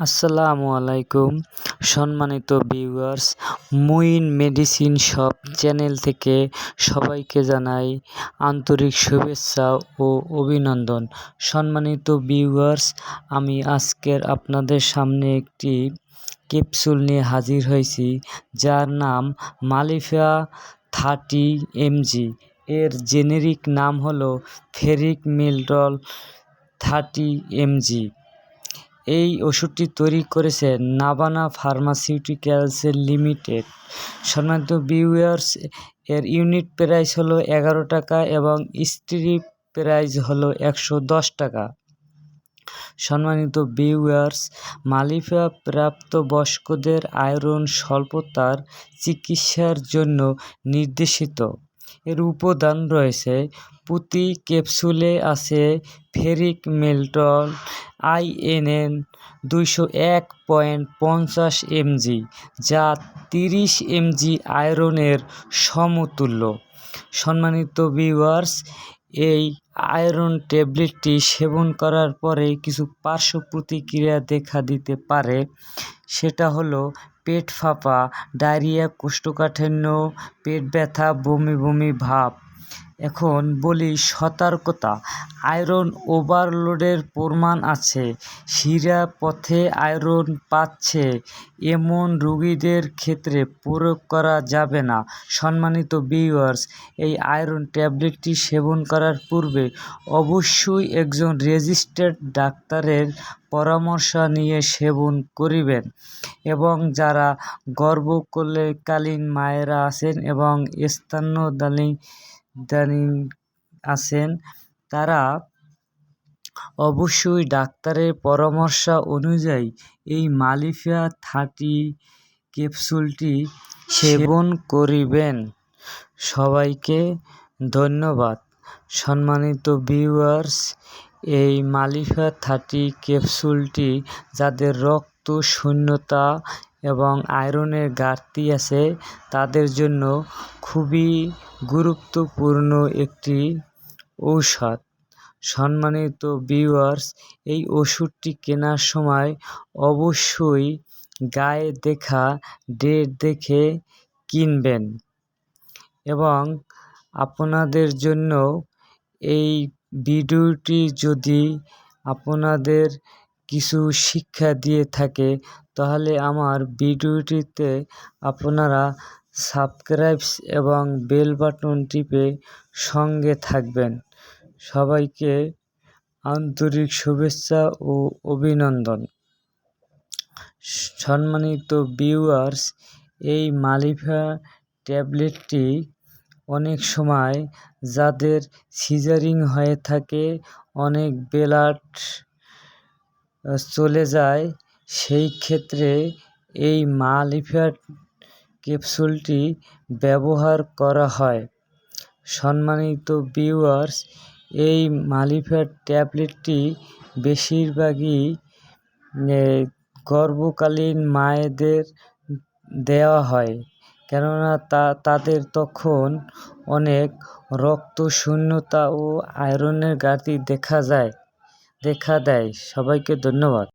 আসসালামু আলাইকুম। সম্মানিত viewers Muin medicine shop channel থেকে সবাইকে জানাই আন্তরিক শুভেচ্ছা ও অভিনন্দন। সম্মানিত ভিউয়ার্স আমি আজকের আপনাদের সামনে একটি ক্যাপসুল নিয়ে হাজির হয়েছি, যার নাম মালিফা থার্টি এমজি। এর জেনেরিক নাম হলো ফেরিক মিলডল থার্টি এমজি। এই ওষুধটি তৈরি করেছে নাভানা ফার্মাসিউটিক্যালস লিমিটেড। সম্মানিত ভিউয়ার্স, এর ইউনিট প্রাইস হলো এগারো টাকা এবং স্ট্রিপ প্রাইস হলো একশো দশ টাকা। সম্মানিত ভিউয়ার্স, মালিফা প্রাপ্তবয়স্কদের আয়রন স্বল্পতার চিকিৎসার জন্য নির্দেশিত। এর উপাদান রয়েছে। প্রতি ক্যাপসুলে আছে ফেরিক মেল্টল আইএনএন দুইশো এক পয়েন্ট পঞ্চাশ এমজি, যা তিরিশ এমজি আয়রনের সমতুল্য। সম্মানিত ভিউয়ার্স, এই আয়রন ট্যাবলেটটি সেবন করার পরে কিছু পার্শ্ব প্রতিক্রিয়া দেখা দিতে পারে। সেটা হলো পেট ফাঁপা ডায়রিয়া কোষ্ঠকাঠিন্য পেট ব্যথা বমি বমি ভাব। এখন বলি সতর্কতা। আয়রন ওভারলোডের প্রমাণ আছে। শিরা পথে আয়রন পাচ্ছে। এমন রোগীদের ক্ষেত্রে প্রয়োগ করা যাবে না। সম্মানিত ভিউয়ার্স, এই আয়রন ট্যাবলেটটি সেবন করার পূর্বে অবশ্যই একজন রেজিস্টার্ড ডাক্তারের পরামর্শ নিয়ে সেবন করিবেন এবং যারা গর্ভকালীন মায়েরা আছেন এবং স্তন্যদায়ী দায়ী আছেন, তারা অবশ্যই ডাক্তারের পরামর্শ অনুযায়ী এই মালিফা থার্টি ক্যাপসুলটি সেবন করিবেন। সবাইকে ধন্যবাদ। সম্মানিত ভিউয়ার্স, এই মালিফা থার্টি ক্যাপসুলটি যাদের রক্ত শূন্যতা এবং আয়রনের ঘাটতি আছে, তাদের জন্য খুবই গুরুত্বপূর্ণ একটি ঔষধ। সম্মানিত ভিউয়ার্স এই ওষুধটি কেনার সময় অবশ্যই গায়ে দেখা, ডেট দেখে কিনবেন এবং আপনাদের জন্য এই ভিডিওটি যদি আপনাদের কিছু শিক্ষা দিয়ে থাকে, তাহলে আমার ভিডিওটিতে আপনারা সাবস্ক্রাইব এবং বেল বাটন টিপে সঙ্গে থাকবেন। সবাইকে আন্তরিক শুভেচ্ছা ও অভিনন্দন। সম্মানিত ভিউয়ার্স এই মালিফা ট্যাবলেটটি অনেক সময় যাদের সিজারিং হয়ে থাকে, অনেক ব্লাড চলে যায়, সেই ক্ষেত্রে এই মালিফা ক্যাপসুলটি ব্যবহার করা হয়। সম্মানিত ভিউয়ার্স, এই মালিফা ট্যাবলেটটি বেশিরভাগই গর্ভকালীন মায়েদের দেওয়া হয়, কেননা তা, তাদের তখন অনেক রক্তশূন্যতা ও আয়রনের ঘাটতি দেখা যায়, দেখা দেয়। সবাইকে ধন্যবাদ।